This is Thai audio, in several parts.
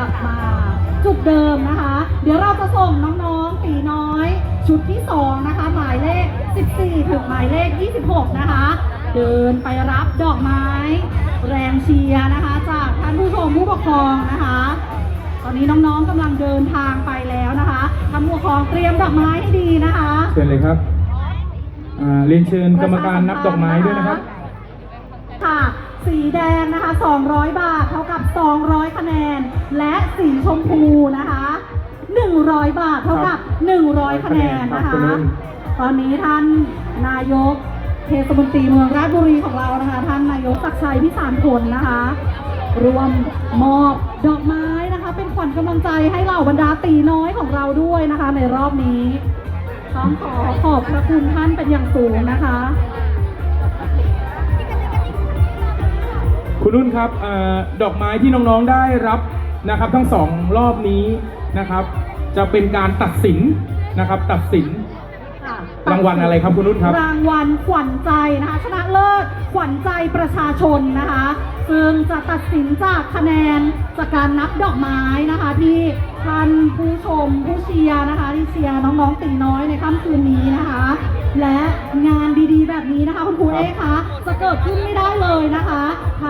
ลับมาจุดเดิมนะคะ เดี๋ยวเราจะส่งน้องๆตีน้อย ชุดที่ 2 นะคะ หมายเลข 14 ถึงหมายเลข 26 นะคะ เดินไปรับดอกไม้ แรงเชียร์นะคะ จากท่านผู้ชมผู้ปกครองนะคะ ตอนนี้น้องๆกำลังเดินทางไปแล้วนะคะท่านผู้ปกครองเตรียมดอกไม้ให้ดีนะคะ เชิญเลยครับอ่าเรียนเชิญกรรมการนับดอกไม้ด้วยนะครับค่ะ สีแดงนะคะ 200 บาทเท่ากับ 200 คะแนน และสีชมพูนะคะ 100 บาทเท่ากับ 100 คะแนนนะครัคะบคุณนุ่นตอนนี้ท่านนายกเทศมนตรีเมืองราชบุรีของเรานะคะ ท่านนายกศักดิ์ชัยพิสารพลนะคะ รวมมอบดอกไม้นะคะ เป็นขวัญกำลังใจให้เหล่าบรรดาตีน้อยของเราด้วยนะคะ ในรอบนี้ต้องขอขอบพระคุณท่านเป็นอย่างสูงนะคะ คุณนุ่นครับเออดอกไม้ที่น้องๆได้รับนะครับ ทั้งสองรอบนี้นะครับ จะเป็นการตัดสินนะครับ ตัดสินค่ะรางวัลอะไรครับคุณนุ่นครับ รางวัลขวัญใจนะคะ ชนะเลิศขวัญใจประชาชนนะคะ ซึ่งจะตัดสินจากคะแนนจากการนับดอกไม้นะคะ ที่ท่านผู้ชมผู้เชียร์นะคะ ที่เชียร์น้องๆตีน้อยในค่ำคืนนี้นะคะ และงานดีๆ แบบนี้นะคะ คุณครูเอ๊คะจะเกิดขึ้นไม่ได้เลยนะคะถ้า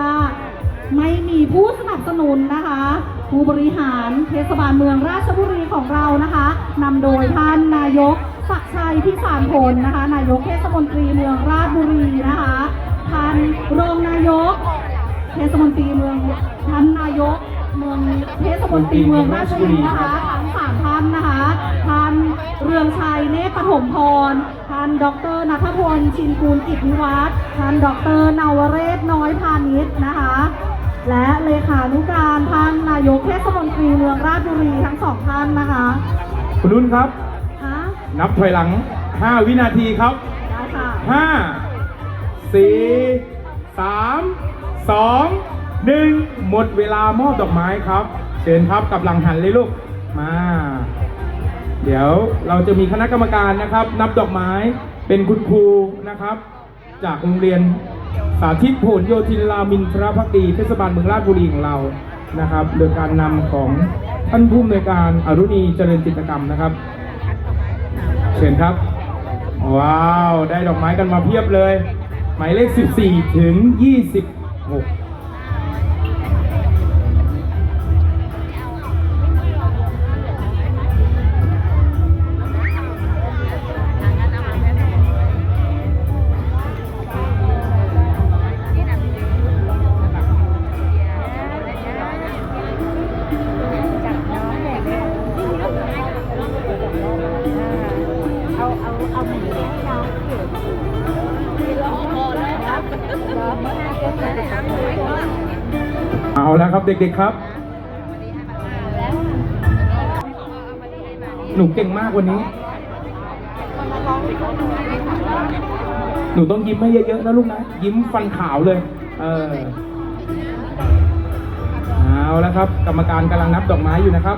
ไม่มีผู้สนับสนุนนะคะ ผู้บริหารเทศบาลเมืองราชบุรีของเรานะคะนำโดยท่านนายกศักชัยพิสารพลนะคะ นายกเทศมนตรีเมืองราชบุรีนะคะท่านรองนายก เทศมนตรีเมืองท่านนายกเมืองเทศมนตรีเมืองราชบุรีนะคะทั้งสามท่านนะคะท่านเรืองชัยเนตรปฐมพรท่านดรนัทพลชินกูลกิจวิวัฒน์ท่านดรนาวเรศน้อยพาณิชย์นะคะ และเลขานุการท่านนายกเทศมนตรีเมืองราชบุรีทั้งสองท่านนะคะคุณนุ่นครับคะนับถอยหลัง 5 วินาทีครับ ได้ค่ะ 5 4 3 2 1 หมดเวลามอบดอกไม้ครับ เชิญครับกลับหลังหันเลยลูก มา เดี๋ยวเราจะมีคณะกรรมการนะครับ นับดอกไม้เป็นคุณครูนะครับ จากโรงเรียน สาธิตผลโยธินรามินทรพักดีเทศบาลเมืองราชบุรีของเรานะครับ โดยการนำของท่านผู้อำนวยการอรุณีเจริญจิตกรรมนะครับ เชิญครับ ว้าว ได้ดอกไม้กันมาเพียบเลย หมายเลข 14 ถึง 26 เอาแล้วครับเด็กๆครับ หนูเก่งมากวันนี้ หนูต้องยิ้มให้เยอะๆนะลูกนะ ยิ้มฟันขาวเลย เออ เอาแล้วครับ กรรมการกำลังนับดอกไม้อยู่นะครับ